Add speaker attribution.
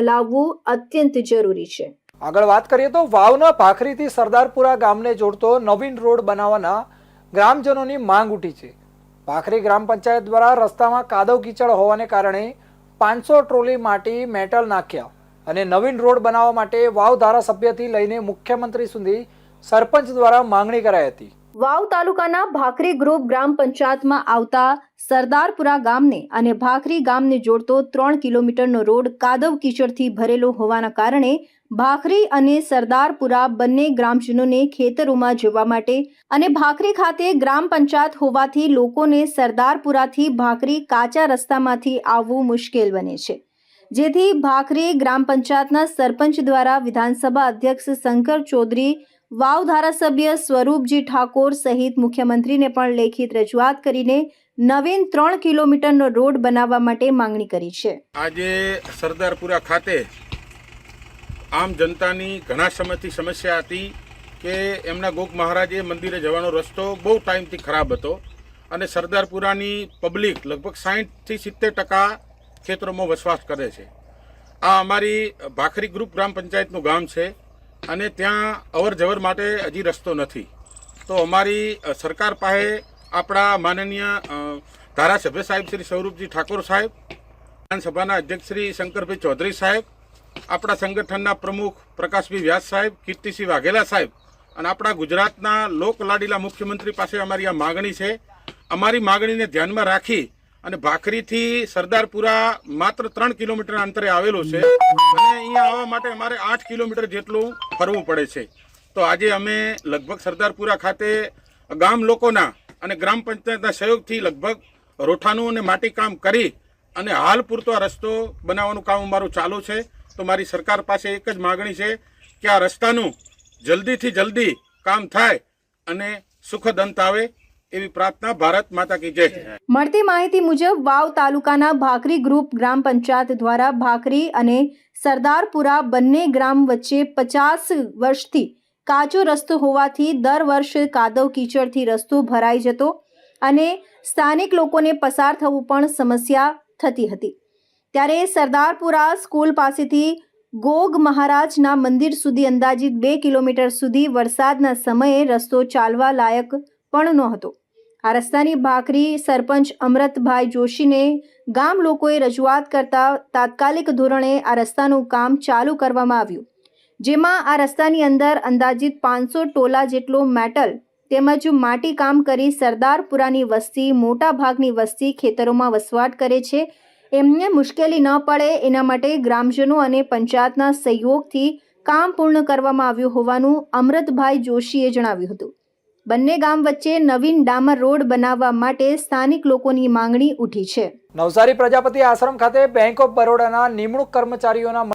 Speaker 1: લાવવું અત્યંત જરૂરી છે.
Speaker 2: આગળ વાત કરીએ તો વાવના ભાખરીથી સરદારપુરા ગામને જોડતો નવીન રોડ બનાવવાના ગ્રામજનોની માંગ ઉઠી છે. ભાખરી ગ્રામ પંચાયત દ્વારા રસ્તામાં કાદવ કીચડ હોવાને કારણે પાંચસો ટ્રોલી માટી મેટલ નાખ્યા અને નવીન રોડ બનાવવા માટે વાવ ધારાસભ્યથી લઈને મુખ્યમંત્રી સુધી સરપંચ દ્વારા માંગણી કરાઈ હતી.
Speaker 1: વાવ તાલુકાના ભાખરી ગ્રુપ ગ્રામ પંચાયતમાં આવતા સરદારપુરા ગામને અને ભાખરી ગામને જોડતો ત્રણ કિલોમીટરનો રોડ કાદવ કીચડથી ભરેલો હોવાના કારણે ભાખરી અને સરદારપુરા બંને ગ્રામજનોને ખેતરોમાં જવા માટે અને ભાખરી ખાતે ગ્રામ પંચાયત હોવાથી લોકોને સરદારપુરાથી ભાખરી કાચા રસ્તામાંથી આવવું મુશ્કેલ બને છે. જેથી ભાખરી ગ્રામ પંચાયતના સરપંચ દ્વારા વિધાનસભા અધ્યક્ષ શંકર ચૌધરી વાવ ધારાસભ્ય સ્વરૂપજી ઠાકોર સહિત મુખ્યમંત્રીને પણ લેખિત રજૂઆત કરીને નવીન ત્રણ કિલોમીટરનો રોડ બનાવવા માટે માંગણી કરી છે.
Speaker 3: આજે સરદારપુરા ખાતે આમ જનતાની ઘણા સમયથી સમસ્યા હતી કે એમના ગોક મહારાજે મંદિરે જવાનો રસ્તો બહુ ટાઈમથી ખરાબ હતો અને સરદારપુરાની પબ્લિક લગભગ સાહીઠથી સિત્તેર ટકા ખેતરોમાં વસવાટ કરે છે. આ અમારી ભાખરી ગ્રુપ ગ્રામ પંચાયતનું ગામ છે. અને ત્યાં અવર જવર માટે હજી રસ્તો નથી. તો અમારી સરકાર પાસે આપણા માનનીય ધારાસભ્ય સાહેબ શ્રી સ્વરૂપજી ઠાકોર સાહેબ, વિધાનસભાના અધ્યક્ષ શ્રી શંકરભાઈ ચૌધરી સાહેબ, આપણા સંગઠનના પ્રમુખ પ્રકાશભાઈ વ્યાસ સાહેબ, કીર્તિસિંહ વાઘેલા સાહેબ અને આપણા ગુજરાતના લોકલાડીલા મુખ્યમંત્રી પાસે અમારી આ માગણી છે. અમારી માગણીને ધ્યાનમાં રાખી અને ભાખરીથી સરદારપુરા માત્ર ત્રણ કિલોમીટર અંતરે આવેલો છે. અને અહીંયા આવવા માટે અમારે આઠ કિલોમીટર જેટલું ફરવું પડે છે. તો આજે અમે લગભગ સરદારપુરા ખાતે ગામ લોકોના અને ગ્રામ પંચાયતના સહયોગથી લગભગ રોઠાનું અને માટીકામ કરી અને હાલ પૂરતો આ રસ્તો બનાવવાનું કામ અમારું ચાલુ છે. તો મારી સરકાર પાસે એક જ માગણી છે કે આ રસ્તાનું જલ્દીથી જલ્દી કામ થાય અને સુખદ અંત આવે. એવી પ્રાર્થના ભારત માતા કી જય
Speaker 1: મળતી માહિતી મુજબ, વાવ તાલુકાના ભાખરી ગ્રુપ ગ્રામ પંચાયત દ્વારા ભાખરી અને સરદારપુરા બંને ગ્રામ વચ્ચે પચાસ વર્ષથી કાચો રસ્તો હોવાથી દર વર્ષે કાદવ કીચડથી રસ્તો ભરાઈ જતો અને સ્થાનિક લોકોને પસાર થવું પણ સમસ્યા થતી હતી. ત્યારે સરદારપુરા સ્કૂલ પાસેથી ગોગ મહારાજના મંદિર સુધી અંદાજિત બે કિલોમીટર સુધી વરસાદના સમયે રસ્તો ચાલવા લાયક પણ નહોતો. આ રસ્તાની ભાખરી સરપંચ અમૃતભાઈ જોશીને ગામ લોકોએ રજૂઆત કરતા તાત્કાલિક ધોરણે આ રસ્તાનું કામ ચાલુ કરવામાં આવ્યું. જેમાં આ રસ્તાની અંદર અંદાજિત પાંચસો ટોલા જેટલો મેટલ તેમજ માટી કામ કરી સરદારપુરાની વસ્તી, મોટા ભાગની વસ્તી ખેતરોમાં વસવાટ કરે છે. એમને મુશ્કેલી ન પડે એના માટે ગ્રામજનો અને પંચાયતના સહયોગથી કામ પૂર્ણ કરવામાં આવ્યું હોવાનું અમૃતભાઈ જોશીએ જણાવ્યું હતું. બંને ગામ વચ્ચે નવીન ડામર રોડ બનાવવા માટે સ્થાનિક લોકોની માંગણી ઉઠી છે.
Speaker 2: નવસારી પ્રજાપતિ આશ્રમ ખાતે બેંક ઓફ બરોડાના નિમણૂક કર્મચારીઓના